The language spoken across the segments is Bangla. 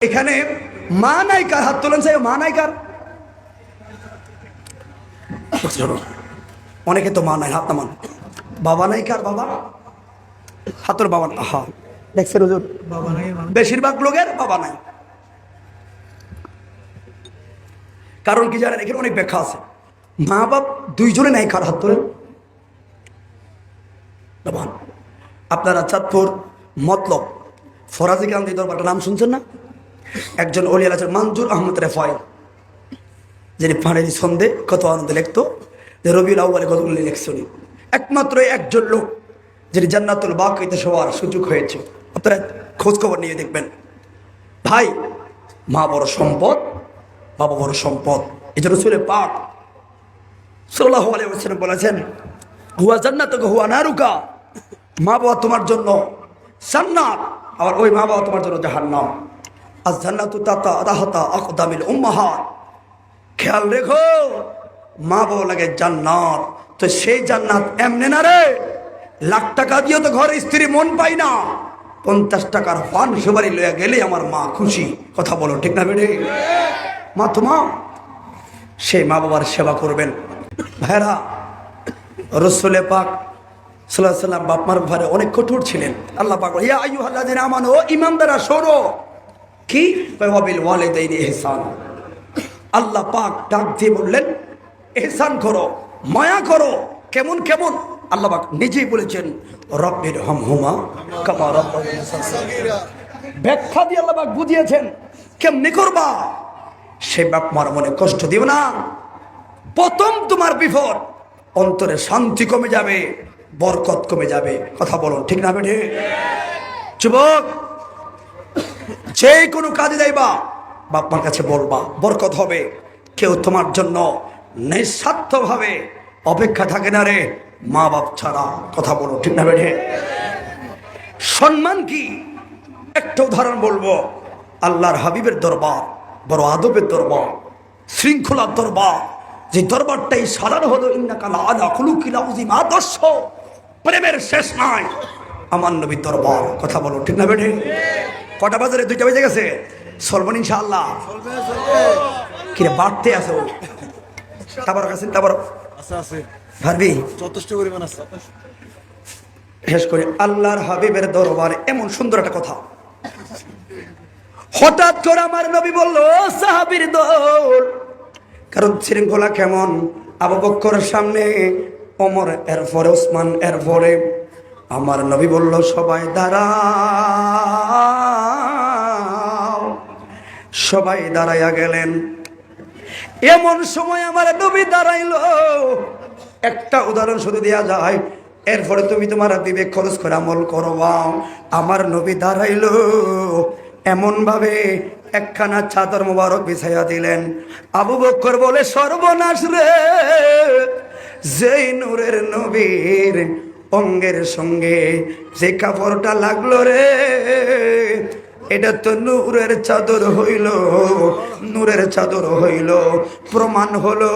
এখানে মা নাই কার হাত তোলেন সাহেব মা নাই কার অনেকে তো মা নাই হাত নামান। বাবা নাই কার বাবা হাতর বাবা না হা দেখছেন হুজুর? বেশিরভাগ লোকের বাবা নাই। কারণ কি জানেন এখানে অনেক ব্যাখ্যা আছে। মা বাপ দুইজনে নাই কার হাত তোলেন। বাবা আপনারা চাঁদপুর মতলব ফরাজি গান্ধী দরবারটার নাম শুনছেন না? একজন অলিয়াল আছেন মঞ্জুর আহমদ রেফায় যিনি ফাঁড়েরি সন্ধে কত আনন্দে লিখতো, যে রবিউল আউ্বালে কতগুলি লিখছনি একমাত্র একজন লোক, যিনি জান্নাতুল বাকিতে সবার সুযোগ হয়েছে। আপনারা খোঁজ খবর নিয়ে দেখবেন। ভাই, মা বড় সম্পদ, বাবা বড় সম্পদ। এই জন্য সুরে পাক সাল্লাহ আলাইসালাম বলেছেন, হুয়া জান্নাত হুয়া নারুকা। মা বাবা তোমার জন্য জান্নাত, আবার ওই মা বাবা তোমার জন্য জাহান্নাম। জান্নাতু খেয়াল রেখো, মা বাবা লাগে জান্নাত। তো সেই জান্নাত এমনে না রে? লাখ টাকা দিয়ে তো ঘরে স্ত্রী মন পাই না। পঞ্চাশ টাকার পান সুপারি লইয়া গেলে আমার মা খুশি। কথা বলো, ঠিক না বেড়ে? মা তোমা সেই মা বাবার সেবা করবেন। ভাইরা রসুলে পাক সাল্লাহ সাল্লাম বাপমার ঘরে অনেক কঠোর ছিলেন। আল্লাহ পাক ইয়া আয়ু আল্লাহ আমান, ও ইমামদারা শোনো। কি? ওয়াবিল আল্লাহ পাক ডাক দিয়ে বললেন এহসান করো, মায়া করো, কেমন কেমন? আল্লাহ পাক নিজেই বলেছেন, রব্বির হম হুমা কামা রব্বানি ব্যাখ্যা দিয়ে আল্লাহ পাক বুঝিয়েছেন, কেমনি করবা? সে বাপ মার মনে কষ্ট দিও না। প্রথম তোমার বিপদ, অন্তরে শান্তি কমে যাবে, বরকত কমে যাবে। কথা বলুন, ঠিক না বেঠে? যুবক যে কোনো কাজে যাইবা বাপ্পার কাছে বলবা, বরকত হবে। কেউ তোমার জন্য নিঃস্বার্থভাবে অপেক্ষা থাকে না রে মা বাপ ছাড়া কথা বলো, ঠিক না বেঠে? সম্মান কি? একটা উদাহরণ বলব, আল্লাহর হাবিবের দরবার, বড় আদবের দরবার, শৃঙ্খলার দরবার, যে দরবারটাই সাধারণ হলো ইন্নাকালা আদর্শ, প্রেমের শেষ নাই। আমার নবীর দরবার, কথা বলো, ঠিক না বেঠে? কটা বাজারে দুইটা বেজে গেছে? সলবন ইনশাআল্লাহ। কিরে বাড়তে আছে? ও তারপর কাছে আছে ভাবি যথেষ্ট পরিমাণ আছে। শেষ করে আল্লাহর হাবিবের দরবারে এমন সুন্দর একটা কথা। হঠাৎ করে আমার নবী বলল সাহাবির দল কারণ শৃঙ্খলা কেমন? আবু বক্করের সামনে ওমর এরপরে ওসমান এর পরে আমার নবী বলল সবাই দাঁড়াও সবাই দাঁড়াইয়া গেলেন। এমন সময় আমার নবী দাঁড়াইলো। একটা উদাহরণ শুধু দেওয়া যায়। এরপরে তুমি তোমার বিবেক খরচ করে আমল করবা আমার নবী দাঁড়াইলো। এমন ভাবে একখানা চাদর মোবারক বিছাইয়া দিলেন। আবু বক্কর বলে, সর্বনাশ রে, যেই নূরের নবীর অঙ্গের সঙ্গে যে কাপড়টা লাগল রে এটা তো নূরের চাদর হইল, নূরের চাদর হইল। প্রমাণ হলো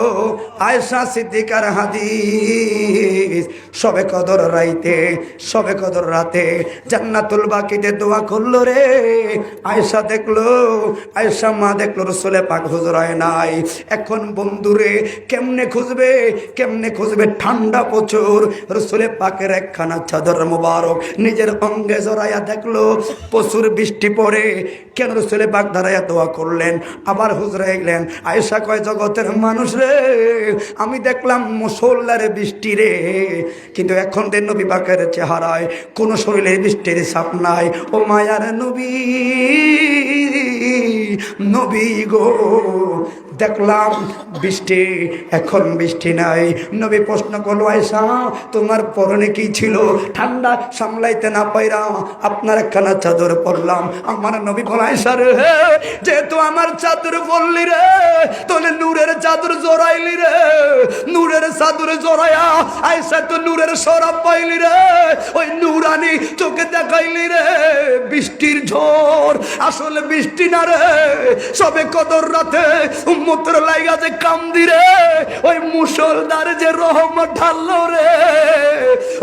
আয়সা সিদ্দিকার হাদিস। সবে কদর রাইতে, সবে কদর রাতে জান্নাতুল বাকিতে দোয়া করল রে। আয়সা দেখল আয়সা মা দেখল, রসুলে পাক হুজরায় নাই। এখন বন্ধুরে কেমনে খুঁজবে কেমনে খুঁজবে? ঠান্ডা প্রচুর। রসুলে পাকের একখানা চাদর মোবারক নিজের অঙ্গে জড়াইয়া দেখল, প্রচুর বৃষ্টি পড়ে কেন রসুলে পাক দাঁড়াইয়া দোয়া করলেন? আবার হুজরা গেলেন আয়সা কয়, জগতের মানুষ রে, আমি দেখলাম মুসল্লারে বৃষ্টি রে। কিন্তু এখন দেন নবী পাকের চেহারায় কোনো শরীরে বৃষ্টির সাপ নাই। ও মায়ার নবী নবী গো। দেখলাম বৃষ্টি, এখন বৃষ্টি নাই। নবী প্রশ্ন করল আয়সা তোমার পরনে কি ছিল? ঠান্ডা সামলাইতে না পাইরা আপনার একখানা চাদর পরলাম। আমার নবী বল আয়সা রে, যেহেতু আমার চাদর পরলি রে তোলে নূরের চাদর জোড়াইলি রে। চাদরে জড়াইয়া আয়সা তো নূরের সরাব পাইলি রে। ওই নূরানি চোখে দেখাইলি রে। বৃষ্টির ঝড় আসলে বৃষ্টি না রে। সবে কদর রাতে উম্মতের লাইগা যে কাম রে। ওই মুসলদার যে রহমত ঢাললো রে।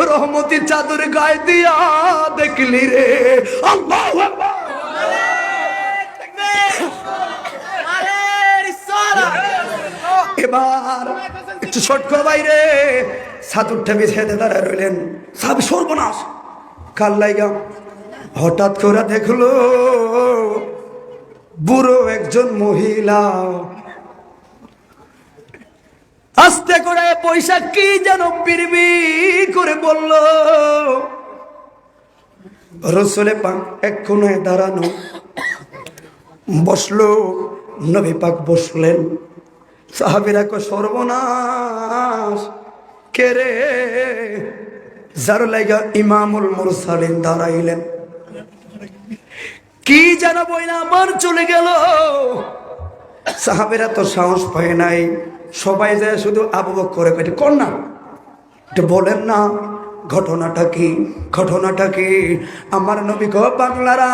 রহমতি চাদর গায়ে দিয়া দেখলি রে। আল্লাহ এবার কর বাইরে। সাতুরটা বিছেদে দাঁড়ায় রইলেন। সব সর্বনাশ। কাল লাইগা? হঠাৎ করে দেখল, বুড়ো একজন মহিলা। আস্তে করে পয়সা কি যেন বিড়বি করে বলল রসুলে পাক এক কোনায় দাঁড়ানো। বসল, নবী পাক বসলেন। সাহাবিরা কো সর্বনাশ, কে রে? যার লাইগা ইমামুল মুরসালিন দাঁড়াইলেন। কি যেন বইলা আবার চলে গেল। সাহাবেরা তো সাহস পায় নাই। সবাই যায় শুধু আবু করে পেটে কর না একটু বলেন না, ঘটনাটা কি? ঘটনাটা কি? আমার নবী গো বাংলারা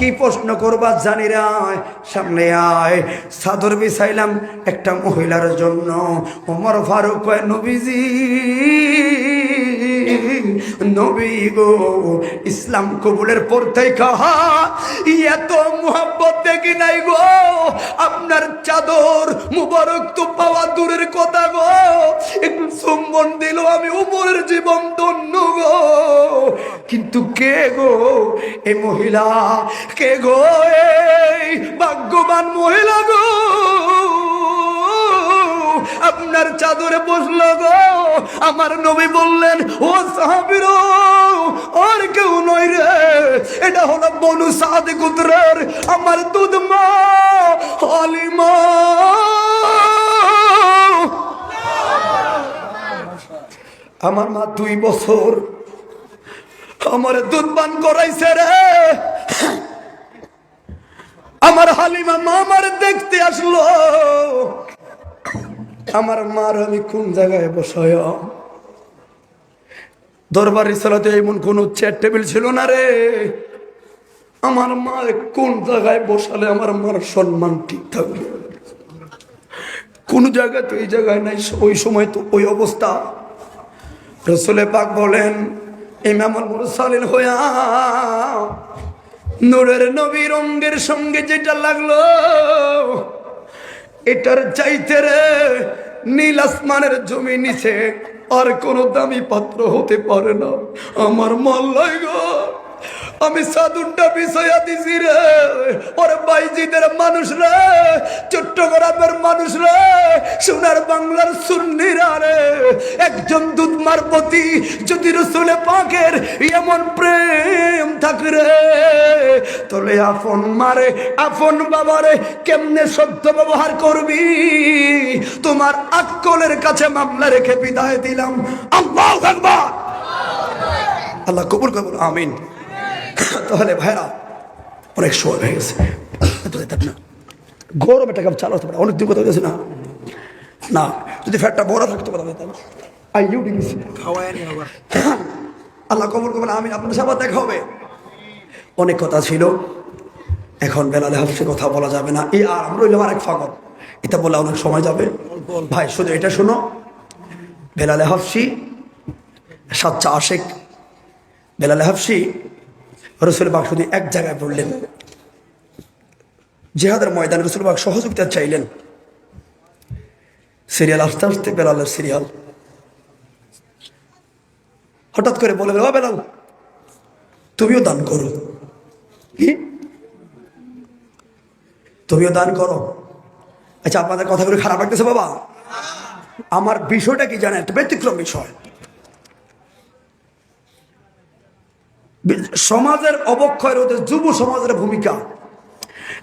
কি প্রশ্ন করবা জানি রায় সামনে আয়। সাদর বিছাইলাম একটা মহিলার জন্য। ওমর ফারুক নবীজি নবী গো ইসলাম কবুলের পর থেকে এত মোহাব্বত দেখি নাই গো। আপনার চাদর মুবারক তো পাওয়া দূরের কথা গো। একটু চুম্বন দিল, আমি উপরের জীবন ধন্য গো। কিন্তু কে গো এই মহিলা? কে গো এই ভাগ্যবান মহিলা গো? আপনার চাদরে বসল গো। আমার নবী বললেন, ও সাহাবির আর কেউ নয় রে। এটা হলো বনু সাদে গুতরের আমার দুধ মা আমার মা দুই বছর আমার দুধ পান করাইছে রে। আমার হালিমা মা আমার দেখতে আসলো। আমার মার আমি কোন জায়গায় বসায়? দরবারি সালাতে এমন কোন চেয়ার টেবিল ছিল না রে। আমার মা কোন জায়গায় বসালে আমার মার সম্মান ঠিক থাকবে? কোন জায়গায় তো এই জায়গায় নাই, ওই সময় তো ওই অবস্থা। রসুলে পাক বলেন ইমামুল মুরসালিন হইয়া নূরের নবী রঙ্গের সঙ্গে যেটা লাগল এটার চাইতে রে নীল আসমানের জমি নিচে আর কোনো দামি পাত্র হতে পারে না। আমার মল্লাই গো। আমি সাধুনটা বিষয়া দিছি রে। ওর বাইজিদের মানুষ রে, চট্টগ্রামের মানুষ রে, সোনার বাংলার সুন্নিরা রে। একজন দুধমার প্রতি যদি রসুলে পাকের এমন প্রেম থাকে রে তোলে আপন মারে, আপন বাবারে কেমনে সত্য ব্যবহার করবি? তোমার আক্কলের কাছে মামলা রেখে বিদায় দিলাম। আল্লাহ আল্লাহ কবুল কবুল আমিন। তাহলে ভাইরা অনেক সময় হয়ে গেছে। না। গরম একটা কাপ চালাতে পারে অনেক দিন কথা গেছে না। না যদি ফ্যাটটা বড় থাকতো কথা বলতাম। আই ইউ আল্লাহ কবুল কবুল আমি আপনার সাথে দেখা হবে। অনেক কথা ছিল। এখন বেলালে হাফসে কথা বলা যাবে না। এই আর আমরা হইলাম আরেক ফাগল এটা বলে অনেক সময় যাবে। ভাই শুধু এটা শোনো। বেলালে হাফসি সাচ্চা আশেক। বেলালে হাফসি রসুল বাগ শুধু এক জায়গায় পড়লেন। জেহাদের ময়দানে রসুল বাগ সহযোগিতা চাইলেন। সিরিয়াল আস্তে আস্তে বেলালের সিরিয়াল। হঠাৎ করে বলে ও বেলাল, তুমিও দান করো। কি? তুমিও দান করো? আচ্ছা আপনাদের কথাগুলো খারাপ লাগতেছে বাবা। আমার বিষয়টা কি জানেন? একটা ব্যতিক্রম বিষয়। সমাজের অবক্ষয় রোধে যুব সমাজের ভূমিকা।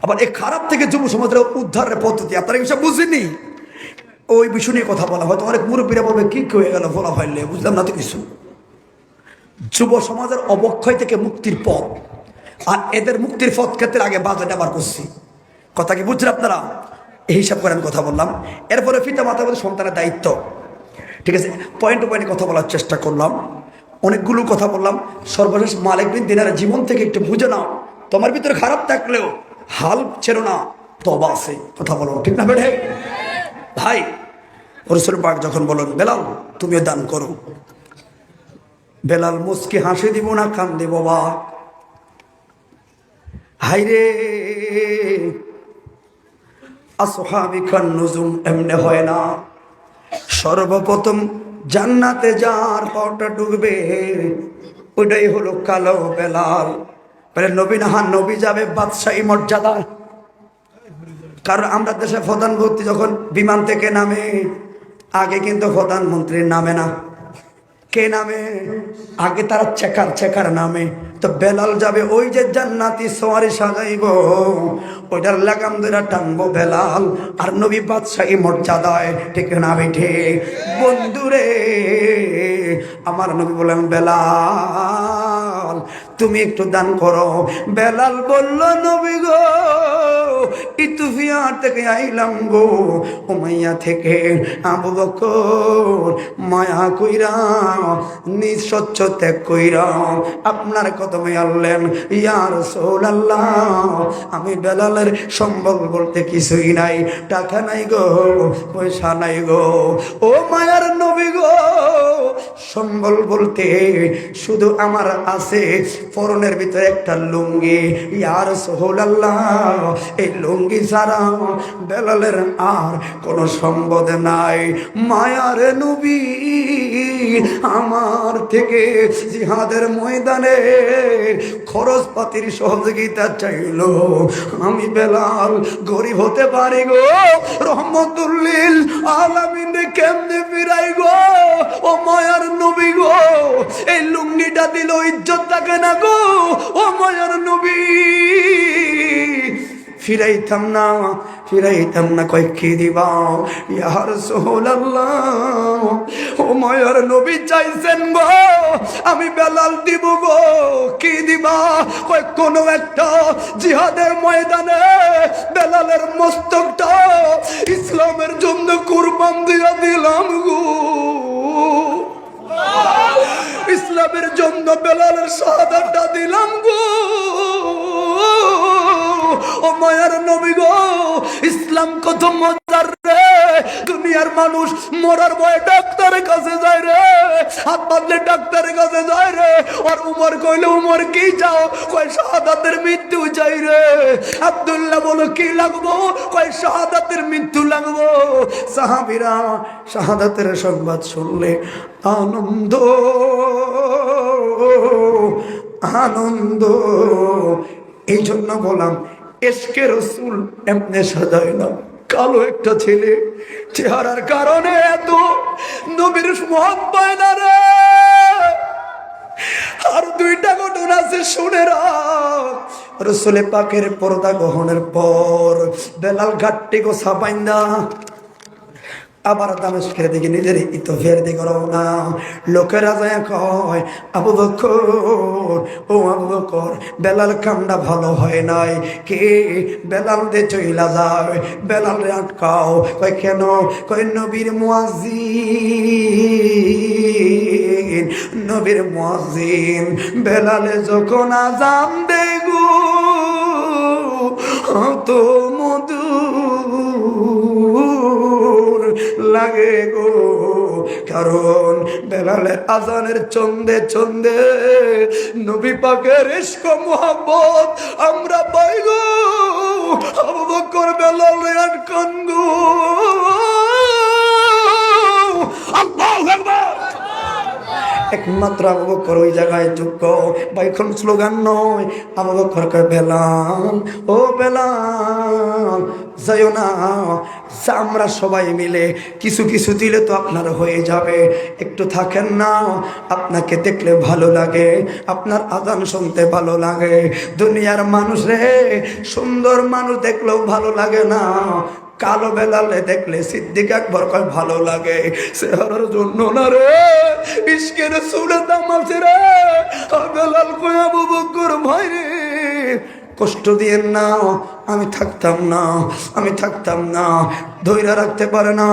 আবার এই খারাপ থেকে যুব সমাজের উদ্ধারের পদ্ধতি, আপনারা এই বিষয় বুঝেনি ওই বিষয় নিয়ে কথা বলা হয়তো অনেক মুরব্বীরা বলবে, কি কি হয়ে গেল বলা হইলে বুঝলাম না তো কিছু। যুব সমাজের অবক্ষয় থেকে মুক্তির পথ, আর এদের মুক্তির পথ ক্ষেত্রে আগে বাজেট আবার করছি। কথা কি বুঝছেন আপনারা? এই হিসাব করে আমি কথা বললাম। এরপরে পিতা মাতার মধ্যে সন্তানের দায়িত্ব। ঠিক আছে? পয়েন্ট টু পয়েন্টে কথা বলার চেষ্টা করলাম। অনেকগুলো কথা বললাম। সর্বশেষ মালিক বিন দিনার জীবন থেকে একটু বুঝে নাও। তোমার ভিতরে খারাপ থাকলেও হাল ছেড়ো না তবা আছে। কথা বলো, ঠিক না বেড়ে ভাই, রসুল পাক যখন বলুন বেলাল, তুমিও দান করো। বেলাল মুসকে হাসি দিব না কান দেব বা হাইরে আসহাবিকান নজুম এমনি হয় না। সর্বপ্রথম জান্নাতে যার পাওটা ডুববে। ওইটাই হলো কালো বেলাল। বলে, নবী নাহান নবী যাবে, বাদশাহী মর্যাদা। কারণ আমরা দেশে প্রধানমন্ত্রী যখন বিমান থেকে নামে, আগে কিন্তু প্রধানমন্ত্রীর নামে না। কে নামে? আগে তারা চেকার চেকার নামে। তো বেলাল যাবে, ওই যে জান্নাতি সোয়ারি সাজাইব। ওইটার লাগাম ধরে টানবো বেলাল। আর নবী বাদশাহী মর্যাদায় ঠিক না বেঠে বন্ধুরে আমার নবী বলেন বেলাল, তুমি একটু দান করো। বেলাল বলল, নবী গো ইতুফিয়া থেকে আইলাম গো। উমাইয়া থেকে আবু বকর, মায়া কইরা, নিজ স্বচ্ছ ত্যাগ কইরা আপনার কদমে আনলেন। ইয়ার আল্লাহ আমি বেলালের সম্বল বলতে কিছুই নাই, টাকা নাই গো, পয়সা নাই গো। ও মায়ার নবী গো, সম্বল বলতে শুধু আমার আছে ফরনের ভিতরে একটা লুঙ্গি। ইয়ার সোহল আল্লাহ এই লুঙ্গি ছাড়া বেলালের আর কোনো সম্বদ নাই। মায়ার নবী, আমার থেকে জিহাদের ময়দানে খরচপাতির সহযোগিতা চাইল। আমি বেলাল, গরিব হতে পারি গো, রহমতুল্লিল আলামিন কেমনে ফিরাই গো? ও মায়ার নবী গো, এই লুঙ্গিটা দিল ইজ্জত থাকে না গো? ও মায়ার নবী ফিরাইতাম না ফিরাইতাম না কয় কি দিবা ইয়ার ও মায়ার নবী চাইছেন গো, আমি বেলাল দিব গো, কি দিবা? কয়, কোনো একটা জিহাদের ময়দানে বেলালের মস্তকটা ইসলামের জন্য কুরবান দিয়া দিলাম গো। ইসলামের জন্য বেলালের শাহাদাতটা দিলাম গো। মায়ার নবী গো, ইসলাম কত মজার রে। দুনিয়ার মানুষ মরার ভয়ে ডাক্তারের কাছে যায় রে, হাত বাঁধলে ডাক্তারের কাছে যায় রে। আর উমর কইলে, উমর, কি চাও? কয়, শাহাদাতের মৃত্যু চাই রে। আব্দুল্লাহ বলো, কি লাগবো? কয়, শাহাদাতের মৃত্যু লাগবো। সাহাবিরা শাহাদাতের সংবাদ শুনলে, আনন্দ আনন্দ। এই জন্য বললাম এসকে রসুল এমনি না। কালো একটা ছেলে, চেহারার কারণে এত নবীর মহান না রে। আর দুইটা ঘটনা আছে, শুনে রসুলে পাকের পর্দা গ্রহণের পর বেলাল ঘাটটি গো সাপাইন্দা আবার দামেস্কের দিকে নিজের ইতো ফের দিকে রওনা। লোকেরা যায় কয়, আবু বকর, ও আবু বকর, বেলাল কামটা ভালো হয় নাই। কে বেলাল দে চইলা যায়, বেলাল রে আটকাও। কয়, কেন? কয়, নবীর মুয়াজ্জিন নবীর মুয়াজ্জিন, বেলালে যখন আজান দে গো তো মধু লাগে গো। কারণ বেলালের আজানের চন্দে চন্দে নবী পাকের ইস্ক মোহাম্মত আমরা পাই গো। আবু বকর বেলাল আটকান গো আল্লাহু আকবার একমাত্র আবু বকর ওই জায়গায় যোগ্য বা এখন স্লোগান নয়, আবু বকর কয় বেলাল, ও বেলাল, যাইও না আমরা সবাই মিলে কিছু কিছু দিলে তো আপনার হয়ে যাবে। একটু থাকেন না, আপনাকে দেখলে ভালো লাগে, আপনার আদান শুনতে ভালো লাগে। দুনিয়ার মানুষ রে, সুন্দর মানুষ দেখলেও ভালো লাগে না। কালো বেলালে দেখলে সিদ্দিক একবার কয়, ভালো লাগে সেহারার জন্য না রে ইস্কের সুরে দাম আছে রে বেলাল কয় আবু ভাই রে। কষ্ট দিয়েন না, আমি থাকতাম না, আমি থাকতাম না, ধৈর্য রাখতে পারে না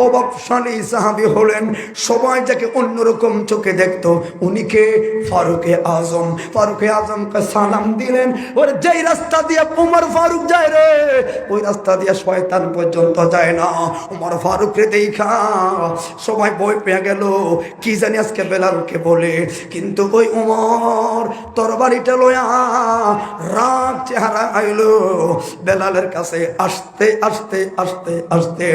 প্রভাবশালী সাহাবি হলেন। সবাই যাকে অন্যরকম চোখে দেখতো উনিকে ফারুকে আজম। ফারুকে আজমকে সালাম দিলেন। ওরে, যেই রাস্তা দিয়ে উমর ফারুক যায় রে, ওই রাস্তা দিয়ে শয়তান পর্যন্ত যায় না। উমর ফারুক রে দেখা, সবাই বই পেয়ে গেল। কি জানি আজকে বেলালকে বলে। কিন্তু ওই উমর তরবারিটা লয়া রাগ চেহারা আইলো। বেলালের কাছে আসতে আসতে আসতে আসতে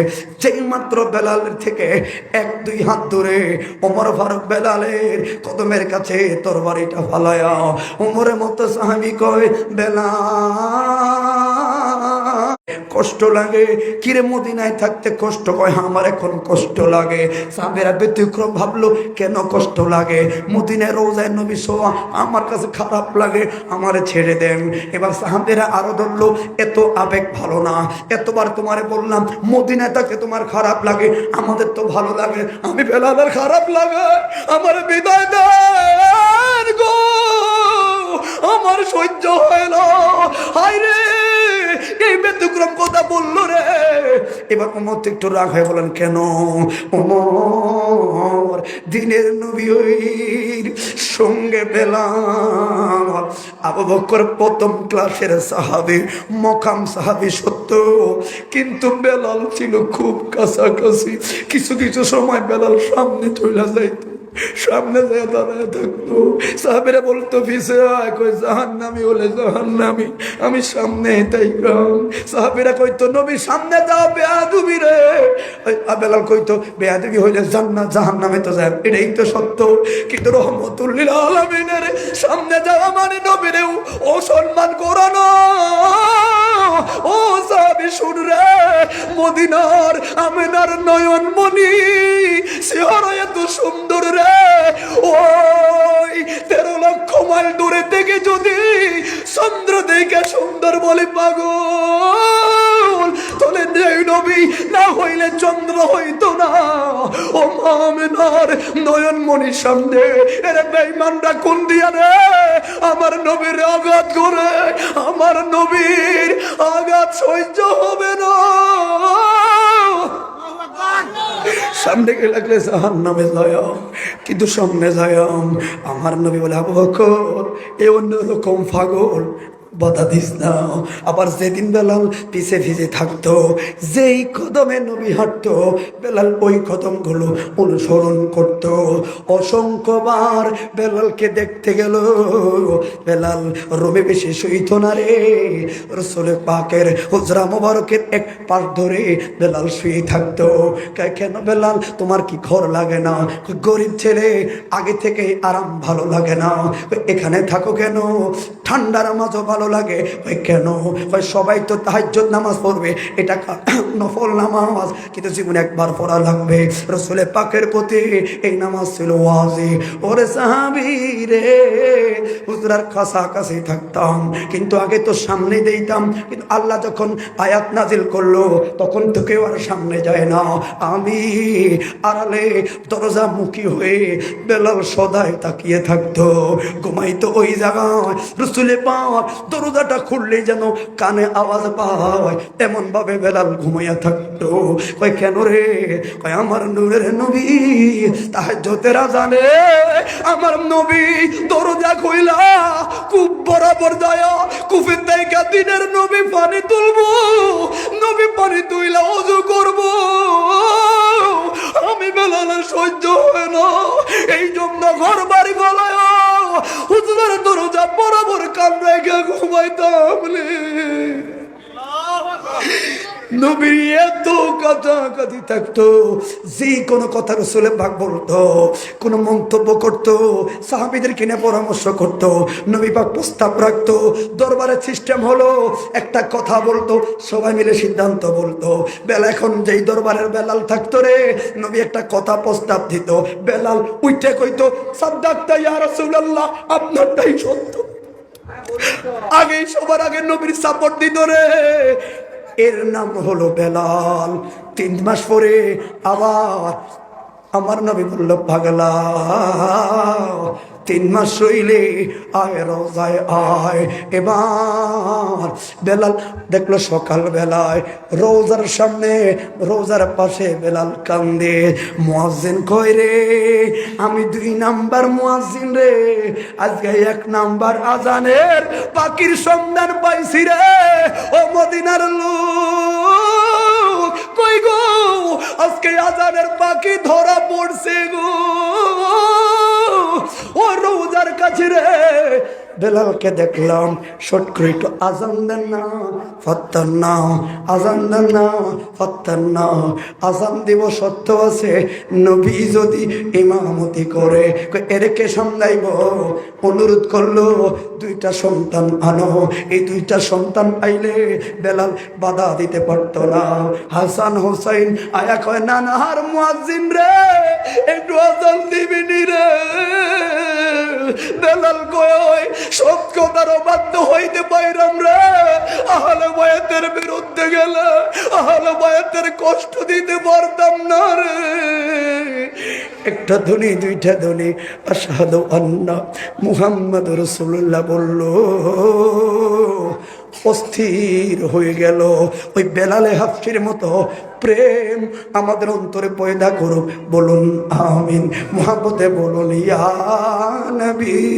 যেই মাত্র বেলালের থেকে এক, দুই হাত দূরে ওমর ফারুক বেলালের কদমের কাছে তোর বাড়িটা ফালায়া উমরের মতো সাহাবি কয় বেলা কষ্ট লাগে। কিরে মদিনায় থাকতে কষ্ট হ্যাঁ, আমার এখন কষ্ট লাগে। সাবেরা ব্যতিক্রম ভাবলো কেন কষ্ট লাগে? মদিনায় রোজায় নবী সোয়া আমার কাছে খারাপ লাগে আমারে ছেড়ে দেন। এবার সাহাবেরা আরও ধরলো এত আবেগ ভালো না। এতবার তোমারে বললাম মদিনায় থাকতে তোমার খারাপ লাগে আমাদের তো ভালো লাগে। আমি বেলালের খারাপ লাগে আমার বিদায় দেন গো। আমার সহ্য হয় না। এবার ওমর তো একটু রাগ হয়ে বলেন, কেন ওমর দিনের নবীর সঙ্গে পেলাম। আবু বকর প্রথম ক্লাসের সাহাবি, মকাম সাহাবি সত্য, কিন্তু বেলাল ছিল খুব কাছাকাছি। কিছু কিছু সময় বেলাল সামনে চলে যাইতো। সামনে যায় দাঁড়ায় থাকতো সাহাবেরা বলতো, ফিসে আয়, কই জাহান্নামি হলে জাহান্নামি, আমি সামনে তাইলাম সাহাবেরা কইতো, নবী, সামনে যাও, বেয়াদুবি রে। ওই আবেলাল কইতো, বেয়াদুবি হইলে জান্নাত, জাহান্নামে তো যায় এটাই তো সত্য, কিন্তু রহমতুল্লিল আলমিনের সামনে যাওয়া মানে নবীরে অসম্মান করানো। ও সাহাবি, শুন রে, মদিনার আমেনার নয়ন মনি সিহরা এত সুন্দর রে। ওই তেরো লক্ষ মাইল দূরে থেকে যদি চন্দ্র দেখে সুন্দর বলে পাগল, তাহলে দেই নবী না হইলে চন্দ্র হইতো না। ও মামেনার নয়ন মনির সামনে, এর বেইমানরা কোন দিয়া রে? আমার নবীর আঘাত করে, আমার নবীর আঘাত সহ্য হবে না। সামনে লাগলে জাহান নামে যায়াম কিন্তু সামনে যায় আমার নবী বলে আবু এ অন্যরকম পাগল বাধা দিস না। আবার যেদিন বেলাল পিছে ভিজে থাকতো, যেই কদমে নবী হাঁটতো, বেলাল ওই কদমগুলো অনুসরণ করত। অসংখ্যবার বেলালকে দেখতে গেল। বেলাল রবে বেশি সইত না রে। রসুল পাকের হুজরা মোবারকের এক পাশ ধরে বেলাল শুয়ে থাকতো। কেন বেলাল, তোমার কি ঘর লাগে না? গরিব ছেলে, আগে থেকে আরাম ভালো লাগে না। এখানে থাকো কেন? ঠান্ডার মাঝও ভালো লাগে? ওই কেন? ওই সবাই তো তাহাজ্জুদ নামাজ পড়বে। এটা নফল নামাজ। কিন্তু জীবনে একবার পড়া লাগবে। রসুলে পাকের প্রতি এই নামাজ ছিল ওয়াজি ওরে সাহাবি রে হুজরার কাছাকাছি থাকতাম। কিন্তু আগে তো সামনে দিতাম। কিন্তু আল্লাহ যখন আয়াত নাজিল করল, তখন তো কেউ আর সামনে যায় না। আমি আড়ালে দরজা মুখী হয়ে বেলাল সদায় তাকিয়ে থাকতো। ঘুমাইতো ওই জায়গায়। রসুলে পাওয়া দরজাটা খুললেই যেন কানে আওয়াজ পায় এমন ভাবে বেলাল ঘুমাইয়া থাকতো। কয়, কেন রে? কয়, আমার নূরের নবী তাহাজ্জতেরা জানে আমার নবী দরজা কইলা খুব বরাবর যায় কুফির দায়িকা দিনের নবী পানি তুলবো, নবী পানি তুইলা অজু করব। আমি বেলালের সহ্য হয় না। এই জন্য ঘর বাড়ি বলায় হুজুরের দরজা বরাবর কান রেখে ঘুমাইতাম রে। নবীর এত কাছাকাছি থাকতো, যে কোনো কথা ভাগ বলতো, কোনো মন্তব্য করতো, সাহাবিদের কিনে পরামর্শ করতো, নবী পাক প্রস্তাব রাখতো দরবারের সিস্টেম হলো, একটা কথা বলতো, সবাই মিলে সিদ্ধান্ত বলতো। বেলা এখন যেই দরবারের বেলাল থাকতো রে, নবী একটা কথা প্রস্তাব দিত, বেলাল উইটে কইতো, সাদ্দাক্তা ইয়া রাসূলুল্লাহ, আপনারটাই সত্য। আগে সবার আগে নবীর সাপোর্ট দিত রে। এর নাম হলো বেলাল। তিন মাস পরে আবার আমার নবী বলল, পাগলা, তিন মাস রইলে আয়, রোজায় আয়। এবার বেলাল দেখল সকাল বেলায় রোজার সামনে, রোজার পাশে বেলাল কান্দে, মুয়াজ্জিন কই রে? আমি দুই নাম্বার মুয়াজ্জিন রে। আজকে এক নাম্বার আজানের পাখির সন্ধান পাইছি রে। ও মদিনার লোক কই গো? আজকে আজানের পাখি ধরা পড়ছে গো। ও রোজার কাছে রে বেলালকে দেখলাম শর্ট করে একটু আজান দেন না, ফত্তার না, আজান দেন না, ফত্তার না। আজান দিব সত্য আছে, নবী যদি ইমামতি করে এরকে সামলাইব? অনুরোধ করল, দুইটা সন্তান আনো। এই দুইটা সন্তান পাইলে বেলাল বাধা দিতে পারতো না। হাসান হোসাইন আয়া কয়, না না হার মুয়াজ্জিন রে, একটু আজান দিবি নি রে। বেলাল কয় সব কথার বাধ্য হইতে পাইরাম রে। আহলে বয়াতের বিরুদ্ধে গেলে আহলে বয়াতের কষ্ট দিতে পারতাম না রে। একটা ধ্বনি দুইটা ধ্বনি আসাদু আন্না মুহাম্মদ রসুল্লাহ বলল অস্থির হয়ে গেল। ওই বেলালে হাফির মতো প্রেম আমাদের অন্তরে পয়দা করুক। বলুন, আমিন। মহাপতে বলুন, ইয়া নবী।